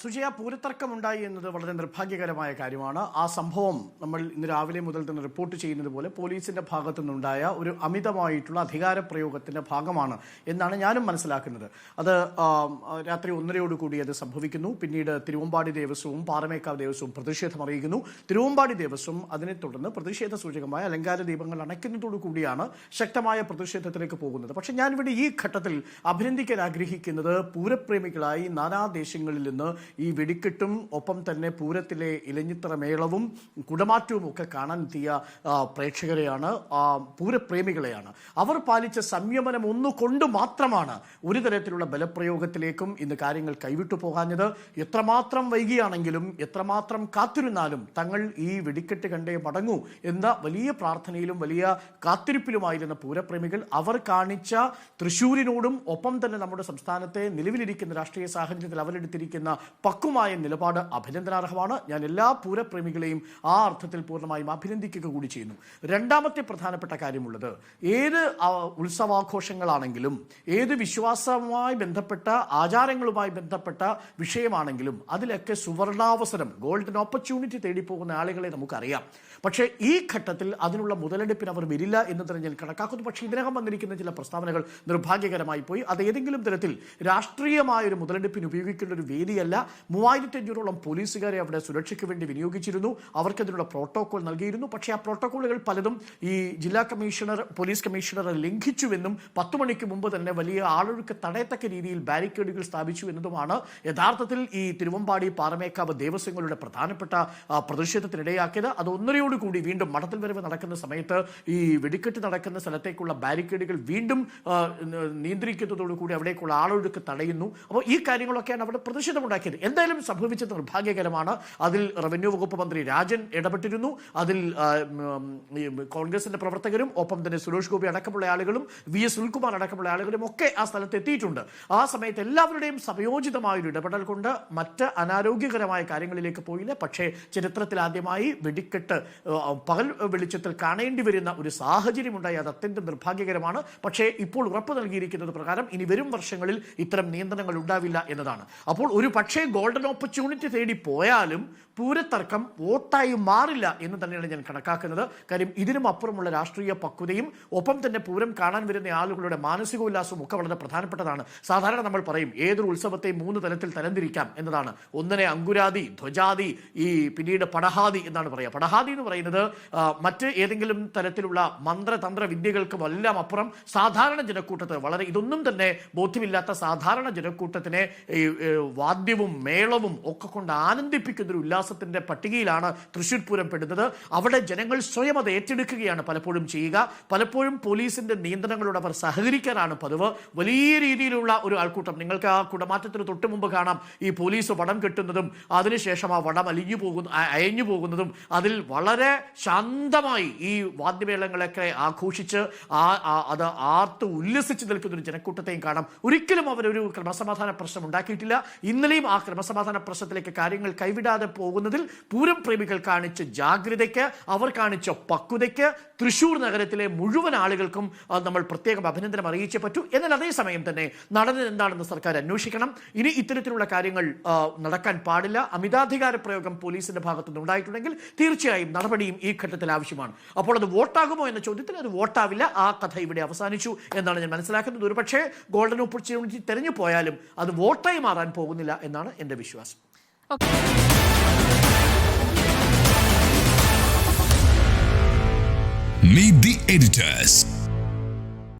സുജയ പൂരത്തർക്കം ഉണ്ടായി എന്നത് വളരെ നിർഭാഗ്യകരമായ കാര്യമാണ്. ആ സംഭവം നമ്മൾ ഇന്ന് രാവിലെ മുതൽ തന്നെ റിപ്പോർട്ട് ചെയ്യുന്നത് പോലെ പോലീസിന്റെ ഭാഗത്തു നിന്നുണ്ടായ ഒരു അമിതമായിട്ടുള്ള അധികാര പ്രയോഗത്തിന്റെ ഭാഗമാണ് എന്നാണ് ഞാനും മനസ്സിലാക്കുന്നത്. അത് രാത്രി ഒന്നരയോട് കൂടി അത് സംഭവിക്കുന്നു. പിന്നീട് തിരുവമ്പാടി ദേവസ്വവും പാറമേക്കാവ് ദേവസ്വവും പ്രതിഷേധം അറിയിക്കുന്നു. തിരുവമ്പാടി ദേവസ്വം അതിനെ തുടർന്ന് പ്രതിഷേധ സൂചകമായ അലങ്കാര ദീപങ്ങൾ അണയ്ക്കുന്നതോടു കൂടിയാണ് ശക്തമായ പ്രതിഷേധത്തിലേക്ക് പോകുന്നത്. പക്ഷെ ഞാനിവിടെ ഈ ഘട്ടത്തിൽ അഭിനന്ദിക്കാൻ ആഗ്രഹിക്കുന്നത് പൂരപ്രേമികളായി നാനാദേശങ്ങളിൽ നിന്ന് ഈ വെടിക്കെട്ടും ഒപ്പം തന്നെ പൂരത്തിലെ ഇലഞ്ഞിത്തറ മേളവും കുടമാറ്റവും ഒക്കെ ആ, പ്രേക്ഷകരെയാണ് പൂരപ്രേമികളെയാണ്. അവർ പാലിച്ച സംയമനം ഒന്നുകൊണ്ട് മാത്രമാണ് ഒരു തരത്തിലുള്ള ബലപ്രയോഗത്തിലേക്കും ഇന്ന് കാര്യങ്ങൾ കൈവിട്ടു പോകാഞ്ഞത്. എത്രമാത്രം വൈകിയാണെങ്കിലും എത്രമാത്രം കാത്തിരുന്നാലും തങ്ങൾ ഈ വെടിക്കെട്ട് കണ്ടേ മടങ്ങൂ എന്ന വലിയ പ്രാർത്ഥനയിലും വലിയ കാത്തിരിപ്പിലുമായിരുന്ന പൂരപ്രേമികൾ അവർ കാണിച്ച തൃശൂരിനോടും ഒപ്പം തന്നെ നമ്മുടെ സംസ്ഥാനത്തെ നിലവിലിരിക്കുന്ന രാഷ്ട്രീയ സാഹചര്യത്തിൽ അവരെടുത്തിരിക്കുന്ന പക്വമായ നിലപാട് അഭിനന്ദനാർഹമാണ്. ഞാൻ എല്ലാ പൂരപ്രേമികളെയും ആ അർത്ഥത്തിൽ പൂർണമായും അഭിനന്ദിക്കുക കൂടി ചെയ്യുന്നു. രണ്ടാമത്തെ പ്രധാനപ്പെട്ട കാര്യമുള്ളത് ഏത് ഉത്സവാഘോഷങ്ങളാണെങ്കിലും ഏത് വിശ്വാസവുമായി ബന്ധപ്പെട്ട ആചാരങ്ങളുമായി ബന്ധപ്പെട്ട വിഷയമാണെങ്കിലും അതിലൊക്കെ സുവർണാവസരം ഗോൾഡൻ ഓപ്പർച്യൂണിറ്റി തേടിപ്പോകുന്ന ആളുകളെ നമുക്കറിയാം. പക്ഷേ ഈ ഘട്ടത്തിൽ അതിനുള്ള മുതലെടുപ്പിന് അവർ വരില്ല എന്ന് തന്നെ ഞാൻ കണക്കാക്കുന്നു. പക്ഷേ ഇതിനകം വന്നിരിക്കുന്ന ചില പ്രസ്താവനകൾ നിർഭാഗ്യകരമായി പോയി. അത് ഏതെങ്കിലും തരത്തിൽ രാഷ്ട്രീയമായ ഒരു മുതലെടുപ്പിന് ഉപയോഗിക്കേണ്ട ഒരു വേദിയല്ല മൂവായിരത്തി അഞ്ഞൂറോളം പോലീസുകാരെ അവിടെ സുരക്ഷയ്ക്ക് വേണ്ടി വിനിയോഗിച്ചിരുന്നു. അവർക്കതിനുള്ള പ്രോട്ടോകോൾ നൽകിയിരുന്നു. പക്ഷേ ആ പ്രോട്ടോകോളുകൾ പലതും ഈ ജില്ലാ കമ്മീഷണർ പോലീസ് കമ്മീഷണർ ലംഘിച്ചുവെന്നും പത്ത് മണിക്ക് മുമ്പ് തന്നെ വലിയ ആളൊഴുക്ക് തടയത്തക്ക രീതിയിൽ ബാരിക്കേഡുകൾ സ്ഥാപിച്ചു എന്നതുമാണ് യഥാർത്ഥത്തിൽ ഈ തിരുവമ്പാടി പാറമേക്കാവ് ദേവസ്വങ്ങളുടെ പ്രധാനപ്പെട്ട പ്രതിഷേധത്തിനിടയാക്കിയത്. അത് ഒന്നരയോടുകൂടി വീണ്ടും മഠത്തിൽ വരവ് നടക്കുന്ന സമയത്ത് ഈ വെടിക്കെട്ട് നടക്കുന്ന സ്ഥലത്തേക്കുള്ള ബാരിക്കേഡുകൾ വീണ്ടും നിയന്ത്രിക്കുന്നതോടുകൂടി അവിടേക്കുള്ള ആളൊഴുക്ക് തടയുന്നു. അപ്പോൾ ഈ കാര്യങ്ങളൊക്കെയാണ് അവിടെ പ്രതിഷേധമുണ്ടാക്കിയത് എന്തായാലും സംഭവിച്ചത് നിർഭാഗ്യകരമാണ്. അതിൽ റവന്യൂ വകുപ്പ് മന്ത്രി രാജൻ ഇടപെട്ടിരുന്നു. അതിൽ കോൺഗ്രസിന്റെ പ്രവർത്തകരും ഒപ്പം തന്നെ സുരേഷ് ഗോപി അടക്കമുള്ള ആളുകളും വി എസ് സുനിൽകുമാർ അടക്കമുള്ള ആളുകളും ഒക്കെ ആ സ്ഥലത്ത് എത്തിയിട്ടുണ്ട്. ആ സമയത്ത് എല്ലാവരുടെയും സമയോചിതമായ ഒരു ഇടപെടൽ കൊണ്ട് മറ്റ് അനാരോഗ്യകരമായ കാര്യങ്ങളിലേക്ക് പോയില്ല. പക്ഷേ ചരിത്രത്തിൽ ആദ്യമായി വെടിക്കെട്ട് പകൽ വെളിച്ചത്തിൽ കാണേണ്ടി വരുന്ന ഒരു സാഹചര്യമുണ്ടായി. അത് അത്യന്തം നിർഭാഗ്യകരമാണ്. പക്ഷേ ഇപ്പോൾ ഉറപ്പ് നൽകിയിരിക്കുന്നത് പ്രകാരം ഇനി വരും വർഷങ്ങളിൽ ഇത്തരം നിയന്ത്രണങ്ങൾ ഉണ്ടാവില്ല എന്നതാണ്. അപ്പോൾ ഒരു ഗോൾഡൻ ഓപ്പർച്യൂണിറ്റി തേടി പോയാലും പൂരത്തർക്കം വോട്ടായി മാറില്ല എന്ന് തന്നെയാണ് ഞാൻ കണക്കാക്കുന്നത്. കാര്യം ഇതിനും അപ്പുറമുള്ള രാഷ്ട്രീയ പക്വതയും ഒപ്പം തന്നെ പൂരം കാണാൻ വരുന്ന ആളുകളുടെ മാനസികോല്ലാസവും ഒക്കെ വളരെ പ്രധാനപ്പെട്ടതാണ്. സാധാരണ നമ്മൾ പറയും ഏതൊരു ഉത്സവത്തെയും മൂന്ന് തലത്തിൽ തരംതിരിക്കാം എന്നതാണ്. ഒന്നിനെ അങ്കുരാതി ധ്വജാതി ഈ പിന്നീട് പടഹാതി എന്നാണ് പറയുക. പടഹാതി എന്ന് പറയുന്നത് മറ്റ് ഏതെങ്കിലും തരത്തിലുള്ള മന്ത്രതന്ത്ര വിദ്യകൾക്കും എല്ലാം അപ്പുറം സാധാരണ ജനക്കൂട്ടത്തെ വളരെ ഇതൊന്നും തന്നെ ബോധ്യമില്ലാത്ത സാധാരണ ജനക്കൂട്ടത്തിനെ ഏ, വാദ്യവും മേളവും ഒക്കെ കൊണ്ട് ആനന്ദിപ്പിക്കുന്ന ഒരു ഉല്ലാസത്തിന്റെ പട്ടികയിലാണ് തൃശ്ശൂർ പൂരം പെടുന്നത്. അവിടെ ജനങ്ങൾ സ്വയം അത് ഏറ്റെടുക്കുകയാണ് പലപ്പോഴും ചെയ്യുക. പലപ്പോഴും പോലീസിന്റെ നിയന്ത്രണങ്ങളോട് അവർ സഹകരിക്കാനാണ് പതിവ്. വലിയ രീതിയിലുള്ള ഒരു ആൾക്കൂട്ടം. നിങ്ങൾക്ക് ആ കുടമാറ്റത്തിന് തൊട്ട് മുമ്പ് കാണാം. ഈ പോലീസ് വടം കെട്ടുന്നതും അതിനുശേഷം ആ വടം അലിഞ്ഞു പോകുന്ന അയഞ്ഞു പോകുന്നതും അതിൽ വളരെ ശാന്തമായി ഈ വാദ്യമേളങ്ങളൊക്കെ ആഘോഷിച്ച് ആ അത് ആർത്ത് ഉല്ലസിച്ച് നിൽക്കുന്ന ഒരു ജനക്കൂട്ടത്തെയും കാണാം. ഒരിക്കലും അവരൊരു ക്രമസമാധാന പ്രശ്നം ഉണ്ടാക്കിയിട്ടില്ല. ഇന്നലെയും ആ ക്രമസമാധാന പ്രശ്നത്തിലേക്ക് കാര്യങ്ങൾ കൈവിടാതെ പോകുന്നതിൽ പൂരം പ്രേമികൾ കാണിച്ച ജാഗ്രതയ്ക്ക് അവർ കാണിച്ച പക്വതയ്ക്ക് തൃശൂർ നഗരത്തിലെ മുഴുവൻ ആളുകൾക്കും നമ്മൾ പ്രത്യേകം അഭിനന്ദനം അറിയിച്ചേ പറ്റൂ. എന്നാൽ അതേസമയം തന്നെ നടന്നത് എന്താണെന്ന് സർക്കാർ അന്വേഷിക്കണം. ഇനി ഇത്തരത്തിലുള്ള കാര്യങ്ങൾ നടക്കാൻ പാടില്ല. അമിതാധികാര പ്രയോഗം പോലീസിന്റെ ഭാഗത്തുനിന്ന് ഉണ്ടായിട്ടുണ്ടെങ്കിൽ തീർച്ചയായും നടപടിയും ഈ ഘട്ടത്തിൽ ആവശ്യമാണ്. അപ്പോൾ അത് വോട്ടാകുമോ എന്ന ചോദ്യത്തിൽ അത് വോട്ടാവില്ല. ആ കഥ ഇവിടെ അവസാനിച്ചു എന്നാണ് ഞാൻ മനസ്സിലാക്കുന്നത്. ഒരുപക്ഷേ ഗോൾഡൻ ഓപ്പർച്യൂണിറ്റി തെരഞ്ഞു പോയാലും അത് വോട്ടായി മാറാൻ പോകുന്നില്ല എന്നാണ് എന്റെ വിശ്വാസം Meet the editors.